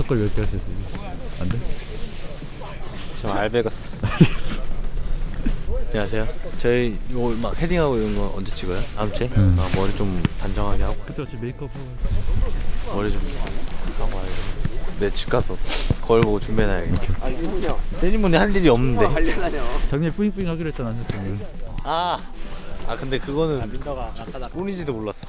턱걸 몇개 할 수 있어? 안 돼? 저 알베가스. 안녕하세요. 저희 이거 막 헤딩하고 이런 거 언제 찍어요? 다음 주에? 음. 아, 머리 좀 단정하게 하고 그때 어차피 메이크업 하고 머리 좀 하고 와야 돼. 내집 가서 거울 보고 준비해놔야겠다. 아 이분요. 세진분이 할 일이 없는데. 관련하냐? 작년에 뿌잉뿌잉 하기로 했잖아 안녕하세요 아, 아 근데 그거는 민더가 아까 나 돈인지도 몰랐어.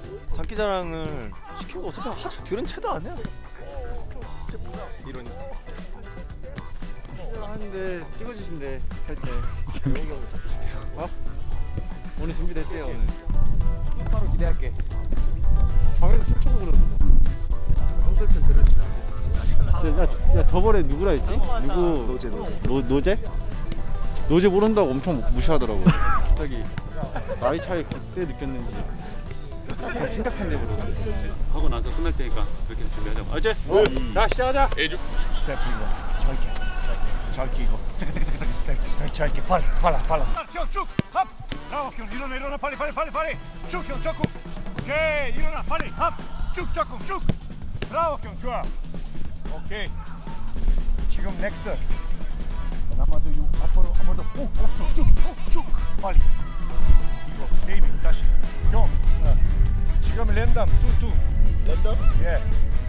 장기자랑을 시키고 어차피 하도 들은 채도 안 해. 이러니 하는데 찍어주신대 할 때. 영웅이 형 잡으시대요. 어? 오늘 준비됐대요 오늘. 바로 기대할게. 방에서 춤추고 그러고. 형들편 들으시나. 야, 야 저번에 누구라 했지? 누구? 노제 노제. 노제? 노제 모른다고 엄청 무시하더라고. 갑자기. 나이 차이 그때 느꼈는지. 좀 심각한데 그러고. 하고 나서 끝날 테니까 그렇게 준비하자고. 알지? 자 시작하자. 스텝 이거. 짧게. 짧게 이거 뜨끈뜨끈뜨끈 스텝 스텝 짧게. 빨리 빨리 빨리 형쭉합. 나와 형 일어나 일어나. 빨리 빨리 빨리 빨리. 쭉형 조금 오케이 일어나. 빨리. 합쭉 조금 쭉. 브라워 형 좋아. 오케이. 지금 넥스트 아마도 요 앞으로 아마도 꼭쭉쭉쭉. 빨리 이거 세이빙 다시 형 어. 지금 랜덤 뚜뚜 랜덤? 예.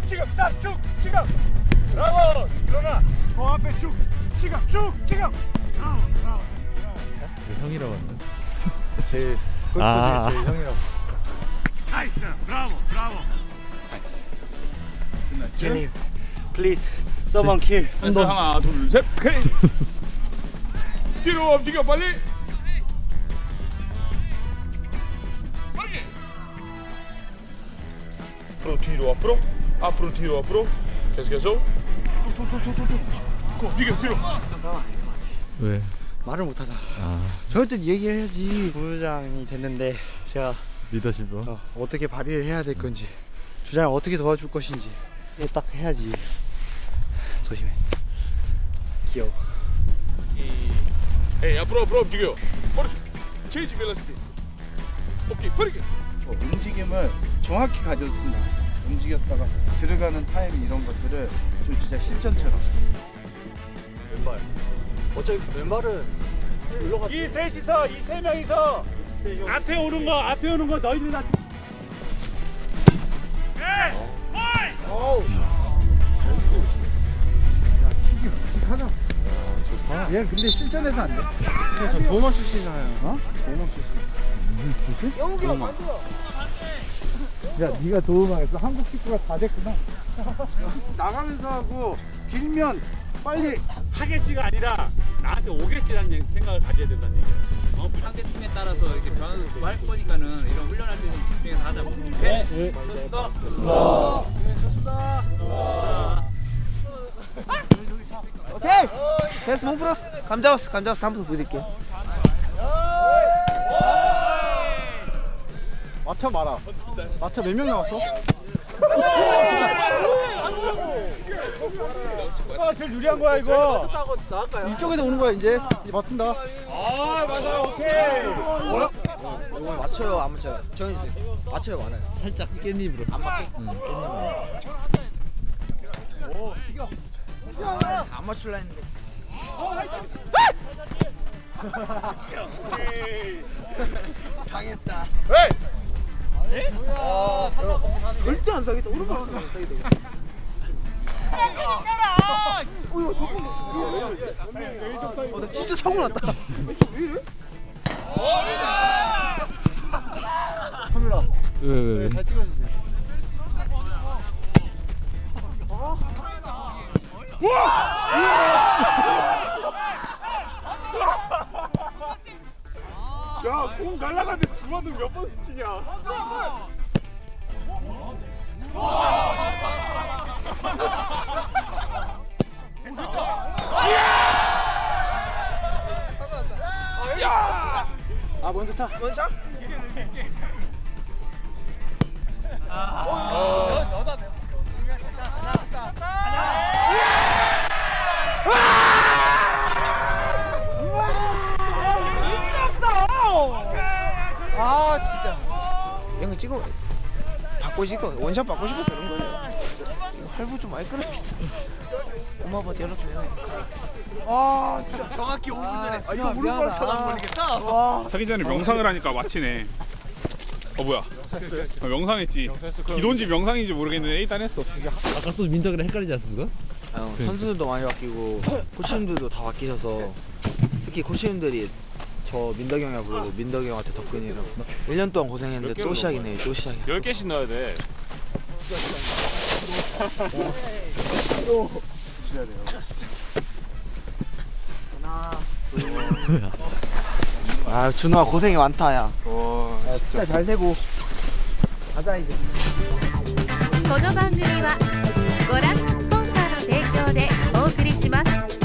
지금 딱쭉 지금. 브라보 일어나. 그 앞에 쭉 지금 쭉 지금. 브라보 브라보 형이라고 한다 제일 그것도 아. 제일 형이라고. 나이스 브라보 브라보. 제니 플리즈 서먼 킬 그래서 하나 둘 셋. 오케이. 뒤로 움직여 빨리. 앞으로 뒤로 앞으로 앞으로 뒤로 앞으로 계속 계속 고 뒤로 뒤로 왜? 말을 못하잖아 아 저럴 땐 얘기를 해야지 부부장이 됐는데 제가 리더십으로? 어, 어떻게 발휘를 해야 될 건지 주장을 어떻게 도와줄 것인지 이게 딱 해야지 조심해 귀여워 에이 앞으로 앞으로 움직여 오른쪽 체이지 밸런스 오케이 버리게 어, 움직임을 정확히 가져준다. 움직였다가 들어가는 타임 이런 것들을 좀 진짜 실전처럼. 왼발. 어차피 왼발은 이 셋이서 이 세 명이서 앞에 오는 거 앞에 오는 거 너희들 다. 얘 근데 실전에서 안 돼. 저 도마 출신이잖아요. 어? 야, 네가 도움하겠어. 한국 식구가 다 됐구나. 나가면서 하고 길면 빨리 하겠지가 아니라 나한테 오겠지라는 생각을 가져야 된다는 얘기야. 어, 상대 팀에 따라서 이렇게 변화를 할 거니까는 이런 훈련할 때는 집중해서 하자고. 네. 네. 좋습니다. 오케이 됐어 못 풀었어 감 잡았어 감 잡았어 다음부터 보여드릴게요 맞춰 마라. 맞춰 몇 명 나왔어? 누가 제일 유리한 거야 이거. 이쪽에서 오는 거야 이제. 이제 맞춘다. 아 맞아 오케이. 이거 맞춰요 안 맞춰요? 정해주세요 맞춰요 많아요? 살짝 깻잎으로. 안 맞게? 응 안 맞출라 했는데. 당했다 절대 안 당했다 오른발 안 당했다 어, 나 진짜 사고 났다. 왜왜 왜? 잘 찍어주세요 야 공 날라갔는데 두 번은 몇번 치냐 아 진짜. 이거 찍어. 받고 싶어. 원샷 받고 싶어서 그런 거예요. 이거 할부 좀 많이 끌어야겠다. 엄마 아빠 연락줘요 아 정확히 5분 전에 아, 이거 무릎 쳐다 걸리겠다 와 하기 전에 명상을 하니까 마치네. 어 뭐야? 어, 명상했지. 기도인지 명상인지 모르겠는데 일단 했어. 아까 또 민덕이랑 헷갈리지 않습니까? 아, 선수들도 많이 바뀌고 코치님들도 다 바뀌셔서 특히 코치님들이 저 민덕이 형이라 부르고 민덕이 형한테 덕분이라고 1년 동안 고생했는데 또 시작이네 또 시작이네 10개씩 넣어야 돼. 아 준호야 고생이 많다 야 와 진짜 잘 되고 가자 이제 この番組はご覧のスポンサーの提供でお送りします